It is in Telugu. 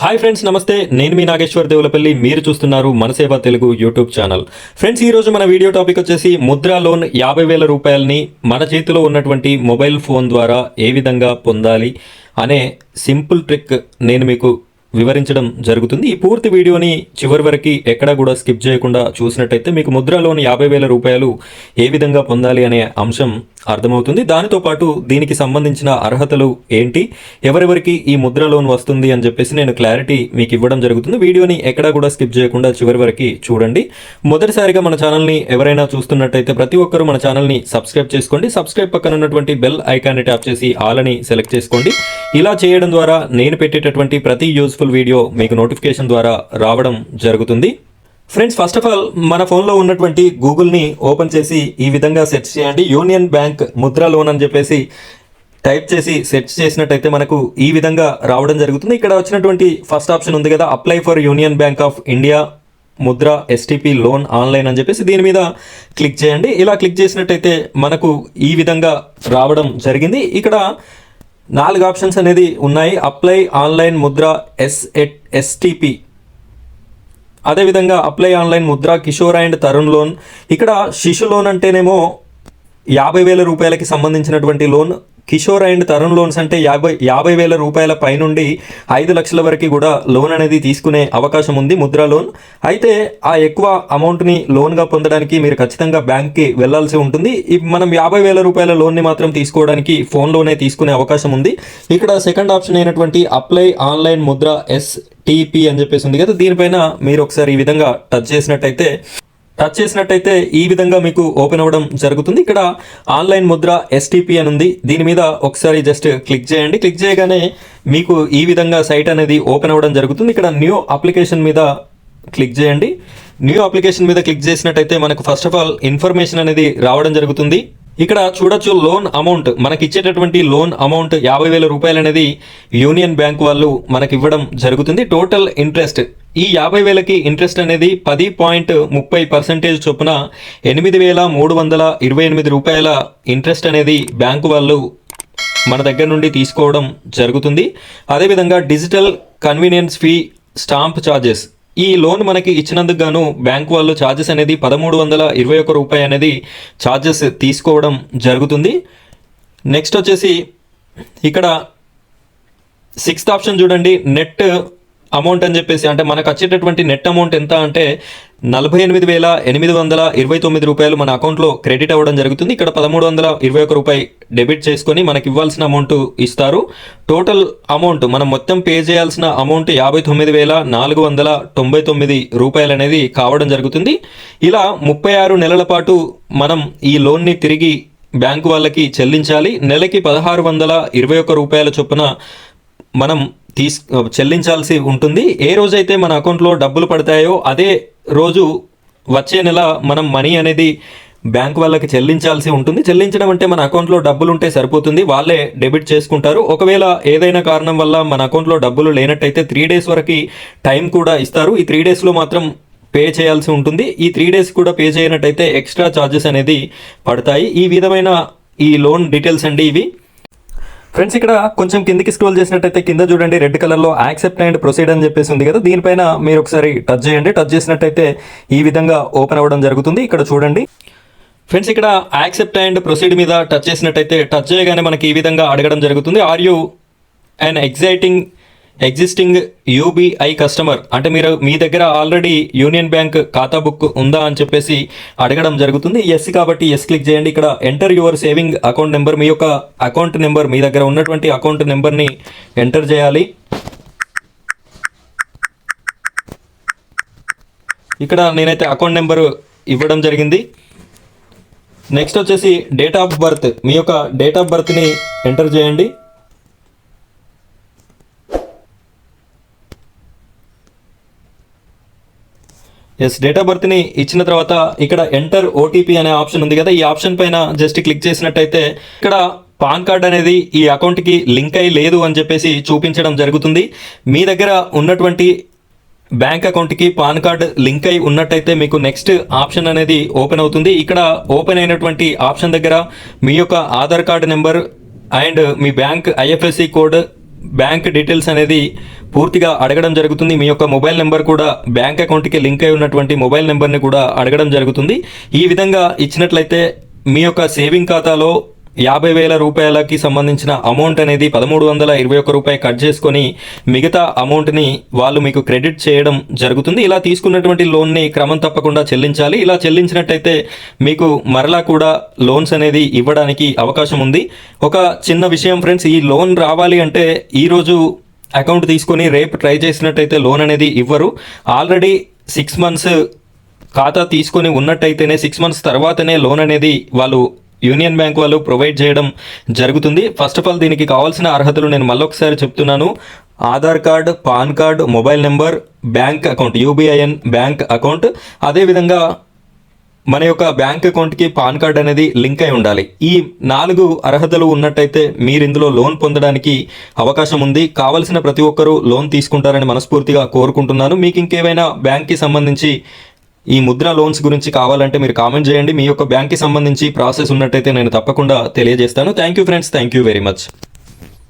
హాయ్ ఫ్రెండ్స్ నమస్తే. నేను మీ నాగేశ్వర్ దేవులపల్లి. మీరు చూస్తున్నారు మనసేవ తెలుగు యూట్యూబ్ ఛానల్. ఫ్రెండ్స్ ఈ రోజు మన వీడియో టాపిక్ వచ్చేసి ముద్రా లోన్ యాభై వేల రూపాయలని మన చేతిలో ఉన్నటువంటి మొబైల్ ఫోన్ ద్వారా ఏ విధంగా పొందాలి అనే సింపుల్ ట్రిక్ నేను మీకు వివరించడం జరుగుతుంది. ఈ పూర్తి వీడియోని చివరి వరకు ఎక్కడా కూడా స్కిప్ చేయకుండా చూసినట్టయితే మీకు ముద్రా లోన్ యాభై వేల రూపాయలు ఏ విధంగా పొందాలి అనే అంశం అర్థమవుతుంది. దానితో పాటు దీనికి సంబంధించిన అర్హతలు ఏంటి? ఎవరెవరికి ఈ ముద్ర లోన్ వస్తుంది అని చెప్పేసి నేను క్లారిటీ మీకు ఇవ్వడం జరుగుతుంది. వీడియోని ఎక్కడా కూడా స్కిప్ చేయకుండా చివరి వరకు చూడండి. మొదటిసారిగా మన ఛానల్ని ఎవరైనా చూస్తున్నట్టయితే ప్రతి ఒక్కరూ మన ఛానల్ని సబ్స్క్రైబ్ చేసుకోండి. సబ్స్క్రైబ్ పక్కన ఉన్నటువంటి బెల్ ఐకాన్ని ట్యాప్ చేసి ఆల్ అని సెలెక్ట్ చేసుకోండి. ఇలా చేయడం ద్వారా నేను పెట్టేటటువంటి ప్రతి యూస్ఫుల్ వీడియో మీకు నోటిఫికేషన్ ద్వారా రావడం జరుగుతుంది. ఫ్రెండ్స్ ఫస్ట్ ఆఫ్ ఆల్ మన ఫోన్లో ఉన్నటువంటి గూగుల్ని ఓపెన్ చేసి ఈ విధంగా సెర్చ్ చేయండి. యూనియన్ బ్యాంక్ ముద్ర లోన్ అని చెప్పేసి టైప్ చేసి సెర్చ్ చేసినట్టయితే మనకు ఈ విధంగా రావడం జరుగుతుంది. ఇక్కడ వచ్చినటువంటి ఫస్ట్ ఆప్షన్ ఉంది కదా apply for Union Bank of India Mudra STP loan online అని చెప్పేసి దీని మీద క్లిక్ చేయండి. ఇలా క్లిక్ చేసినట్టయితే మనకు ఈ విధంగా రావడం జరిగింది. ఇక్కడ నాలుగు ఆప్షన్స్ అనేది ఉన్నాయి. Apply online Mudra S STP అదేవిధంగా apply online Mudra Kishore and Tarun loan. ఇక్కడ శిశు లోన్ అంటేనేమో యాభై వేల రూపాయలకి సంబంధించినటువంటి loan. Kishore and Tarun loans అంటే యాభై యాభై వేల రూపాయల పైనుండి ఐదు లక్షల వరకు కూడా లోన్ అనేది తీసుకునే అవకాశం ఉంది ముద్ర లోన్. అయితే ఆ ఎక్కువ అమౌంట్ని లోన్గా పొందడానికి మీరు ఖచ్చితంగా బ్యాంక్కి వెళ్ళాల్సి ఉంటుంది. మనం యాభై వేల రూపాయల లోన్ని మాత్రం తీసుకోవడానికి ఫోన్లోనే తీసుకునే అవకాశం ఉంది. ఇక్కడ సెకండ్ ఆప్షన్ అయినటువంటి apply online Mudra S TP అని చెప్పేసి ఉంది కదా దీనిపైన మీరు ఒకసారి ఈ విధంగా టచ్ చేసినట్టయితే టచ్ చేసినట్టయితే ఈ విధంగా మీకు ఓపెన్ అవ్వడం జరుగుతుంది. ఇక్కడ ఆన్లైన్ ముద్ర ఎస్టీపీ అని ఉంది. దీని మీద ఒకసారి జస్ట్ క్లిక్ చేయండి. క్లిక్ చేయగానే మీకు ఈ విధంగా సైట్ అనేది ఓపెన్ అవ్వడం జరుగుతుంది. ఇక్కడ న్యూ అప్లికేషన్ మీద క్లిక్ చేయండి. న్యూ అప్లికేషన్ మీద క్లిక్ చేసినట్టయితే మనకు ఫస్ట్ ఆఫ్ ఆల్ ఇన్ఫర్మేషన్ అనేది రావడం జరుగుతుంది. ఇక్కడ చూడొచ్చు లోన్ అమౌంట్. మనకి ఇచ్చేటటువంటి లోన్ అమౌంట్ యాభై వేల రూపాయలు అనేది యూనియన్ బ్యాంక్ వాళ్ళు మనకి ఇవ్వడం జరుగుతుంది. టోటల్ ఇంట్రెస్ట్ ఈ యాభై వేలకి ఇంట్రెస్ట్ అనేది పది పాయింట్ ముప్పై పర్సెంటేజ్ చొప్పున ఎనిమిది వేల మూడు వందల ఇరవై ఎనిమిది రూపాయల ఇంట్రెస్ట్ అనేది బ్యాంకు వాళ్ళు మన దగ్గర నుండి తీసుకోవడం జరుగుతుంది. అదేవిధంగా digital convenience fee stamp charges ఈ లోన్ మనకి ఇచ్చినందుకు గాను బ్యాంక్ వాళ్ళు ఛార్జెస్ అనేది పదమూడు వందల ఇరవై ఒక్క రూపాయి అనేది ఛార్జెస్ తీసుకోవడం జరుగుతుంది. నెక్స్ట్ వచ్చేసి ఇక్కడ సిక్స్త్ ఆప్షన్ చూడండి. నెట్ అమౌంట్ అని చెప్పేసి అంటే మనకు వచ్చేటటువంటి నెట్ అమౌంట్ ఎంత అంటే నలభై ఎనిమిది వేల ఎనిమిది వందల ఇరవై తొమ్మిది రూపాయలు మన అకౌంట్లో క్రెడిట్ అవ్వడం జరుగుతుంది. ఇక్కడ పదమూడు వందల ఇరవై ఒక రూపాయి డెబిట్ చేసుకొని మనకి ఇవ్వాల్సిన అమౌంట్ ఇస్తారు. టోటల్ అమౌంట్ మనం మొత్తం పే చేయాల్సిన అమౌంట్ యాభై తొమ్మిది వేల నాలుగు వందల తొంభై తొమ్మిది రూపాయలు అనేది కావడం జరుగుతుంది. ఇలా ముప్పై ఆరు నెలల పాటు మనం ఈ లోన్ని తిరిగి బ్యాంకు వాళ్ళకి చెల్లించాలి. నెలకి పదహారు వందల ఇరవై ఒక్క రూపాయల చొప్పున మనం తీసు చెల్లించాల్సి ఉంటుంది. ఏ రోజైతే మన అకౌంట్లో డబ్బులు పడతాయో అదే రోజు వచ్చే నెల మనం మనీ అనేది బ్యాంక్ వాళ్ళకి చెల్లించాల్సి ఉంటుంది. చెల్లించడం అంటే మన అకౌంట్లో డబ్బులు ఉంటే సరిపోతుంది. వాళ్ళే డెబిట్ చేసుకుంటారు. ఒకవేళ ఏదైనా కారణం వల్ల మన అకౌంట్లో డబ్బులు లేనట్టయితే త్రీ డేస్ వరకు టైం కూడా ఇస్తారు. ఈ త్రీ డేస్లో మాత్రం పే చేయాల్సి ఉంటుంది. ఈ త్రీ డేస్ కూడా పే చేయనట్టయితే ఎక్స్ట్రా ఛార్జెస్ అనేది పడతాయి. ఈ విధమైన ఈ లోన్ డీటెయిల్స్ అండి ఇవి. ఫ్రెండ్స్ ఇక్కడ కొంచెం కిందకి స్క్రోల్ చేసినట్టయితే కింద చూడండి రెడ్ కలర్లో యాక్సెప్ట్ అండ్ ప్రొసీడ్ అని చెప్పేసి ఉంది కదా. దీనిపైన మీరు ఒకసారి టచ్ చేయండి. టచ్ చేసినట్టయితే ఈ విధంగా ఓపెన్ అవ్వడం జరుగుతుంది. ఇక్కడ చూడండి. ఫ్రెండ్స్ ఇక్కడ యాక్సెప్ట్ అండ్ ప్రొసీడ్ మీద టచ్ చేసినట్టయితే టచ్ చేయగానే మనకి ఈ విధంగా అడగడం జరుగుతుంది. Are you and exciting existing UBI customer అంటే మీరు మీ దగ్గర ఆల్రెడీ యూనియన్ బ్యాంక్ ఖాతా బుక్ ఉందా అని చెప్పేసి అడగడం జరుగుతుంది. ఎస్ కాబట్టి ఎస్ క్లిక్ చేయండి. ఇక్కడ enter your saving account number మీ యొక్క అకౌంట్ నెంబర్ మీ దగ్గర ఉన్నటువంటి అకౌంట్ నెంబర్ని ఎంటర్ చేయాలి. ఇక్కడ నేనైతే అకౌంట్ నెంబర్ ఇవ్వడం జరిగింది. నెక్స్ట్ వచ్చేసి డేట్ ఆఫ్ బర్త్ మీ యొక్క డేట్ ఆఫ్ బర్త్ని ఎంటర్ చేయండి. ఎస్ డేట్ ఆఫ్ బర్త్ని ఇచ్చిన తర్వాత ఇక్కడ ఎంటర్ ఓటీపీ అనే ఆప్షన్ ఉంది కదా. ఈ ఆప్షన్ పైన జస్ట్ క్లిక్ చేసినట్టయితే ఇక్కడ పాన్ కార్డ్ అనేది ఈ అకౌంట్కి లింక్ అయి లేదు అని చెప్పేసి చూపించడం జరుగుతుంది. మీ దగ్గర ఉన్నటువంటి బ్యాంక్ అకౌంట్కి పాన్ కార్డ్ లింక్ అయి ఉన్నట్టయితే మీకు నెక్స్ట్ ఆప్షన్ అనేది ఓపెన్ అవుతుంది. ఇక్కడ ఓపెన్ అయినటువంటి ఆప్షన్ దగ్గర మీ యొక్క Aadhaar card number and me bank IFSC code bank details అనేది పూర్తిగా అడగడం జరుగుతుంది. మీ యొక్క మొబైల్ నెంబర్ కూడా బ్యాంక్ అకౌంట్కి లింక్ అయి ఉన్నటువంటి మొబైల్ నెంబర్ని కూడా అడగడం జరుగుతుంది. ఈ విధంగా ఇచ్చినట్లయితే మీ యొక్క సేవింగ్ ఖాతాలో యాభై వేల రూపాయలకి సంబంధించిన అమౌంట్ అనేది పదమూడు వందల ఇరవై ఒక్క రూపాయి కట్ చేసుకొని మిగతా అమౌంట్ని వాళ్ళు మీకు క్రెడిట్ చేయడం జరుగుతుంది. ఇలా తీసుకున్నటువంటి లోన్ని క్రమం తప్పకుండా చెల్లించాలి. ఇలా చెల్లించినట్టయితే మీకు మరలా కూడా లోన్స్ అనేది ఇవ్వడానికి అవకాశం ఉంది. ఒక చిన్న విషయం ఫ్రెండ్స్ ఈ లోన్ రావాలి అంటే ఈరోజు అకౌంట్ తీసుకొని రేపు ట్రై చేసినట్టయితే లోన్ అనేది ఇవ్వరు. ఆల్రెడీ సిక్స్ మంత్స్ ఖాతా తీసుకొని ఉన్నట్టయితేనే సిక్స్ మంత్స్ తర్వాతనే లోన్ అనేది వాళ్ళు యూనియన్ బ్యాంక్ వాళ్ళు ప్రొవైడ్ చేయడం జరుగుతుంది. ఫస్ట్ ఆఫ్ ఆల్ దీనికి కావాల్సిన అర్హతలు నేను మళ్ళొకసారి చెప్తున్నాను. Aadhaar card PAN card mobile number bank account UBIN bank account. అదేవిధంగా మన యొక్క బ్యాంక్ అకౌంట్కి పాన్ కార్డ్ అనేది లింక్ అయి ఉండాలి. ఈ నాలుగు అర్హతలు ఉన్నట్టయితే మీరు ఇందులో లోన్ పొందడానికి అవకాశం ఉంది. కావలసిన ప్రతి ఒక్కరూ లోన్ తీసుకుంటారని మనస్ఫూర్తిగా కోరుకుంటున్నాను. మీకు ఇంకేమైనా బ్యాంక్కి సంబంధించి ఈ ముద్ర లోన్స్ గురించి కావాలంటే మీరు కామెంట్ చేయండి. మీ యొక్క బ్యాంక్కి సంబంధించి ప్రాసెస్ ఉన్నట్టయితే నేను తప్పకుండా తెలియజేస్తాను. Thank you friends thank you very much